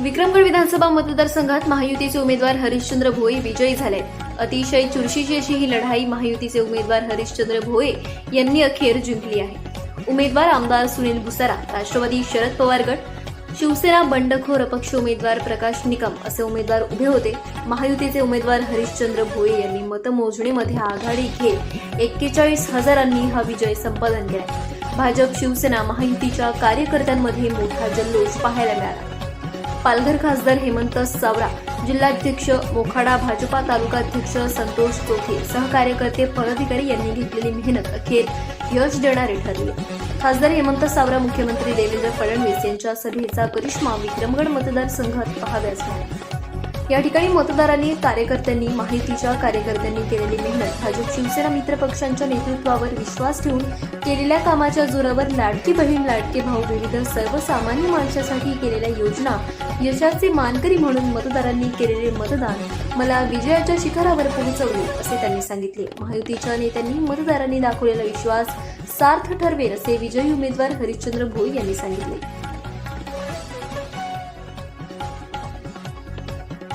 विक्रमगड विधानसभा मतदारसंघात महायुतीचे उमेदवार हरिश्चंद्र भोये विजयी झाले. अतिशय चुरशीची अशी ही लढाई महायुतीचे उमेदवार हरिश्चंद्र भोये यांनी अखेर जिंकली आहे. उमेदवार आमदार सुनील भुसारा राष्ट्रवादी शरद पवार गट शिवसेना बंडखोर अपक्ष उमेदवार प्रकाश निकम असे उमेदवार उभे होते. महायुतीचे उमेदवार हरिश्चंद्र भोये यांनी मतमोजणीमध्ये आघाडी घेत एक्केचाळीस हजारांनी हा विजय संपादन केला. भाजप शिवसेना महायुतीच्या कार्यकर्त्यांमध्ये मोठा जल्लोष पाहायला मिळाला. पालघर खासदार हेमंत सावरा जिल्हाध्यक्ष मोखाडा भाजपा तालुकाध्यक्ष संतोष चोखे सहकार्यकर्ते पदाधिकारी यांनी घेतलेली मेहनत अखेर यश देणारे ठरले. खासदार हेमंत सावरा मुख्यमंत्री देवेंद्र फडणवीस यांच्या सभेचा करिश्मा विक्रमगड मतदारसंघात पाहाव्यास मिळाला. या ठिकाणी मतदारांनी कार्यकर्त्यांनी माहितीच्या कार्यकर्त्यांनी केलेली मेहनत. भाजप शिवसेना मित्र पक्षांच्या नेतृत्वावर विश्वास ठेवून केलेल्या कामाच्या जोरावर लाडकी बहीण लाडके भाऊ विविध सर्वसामान्य माणसासाठी केलेल्या योजना यशाचे मानकरी म्हणून मतदारांनी केलेले मतदान मला विजयाच्या शिखरावर पोहोचवले असे त्यांनी सांगितले. महायुतीच्या नेत्यांनी मतदारांनी दाखवलेला विश्वास सार्थ ठरवेल असे विजयी उमेदवार हरिश्चंद्र भोई यांनी सांगितले.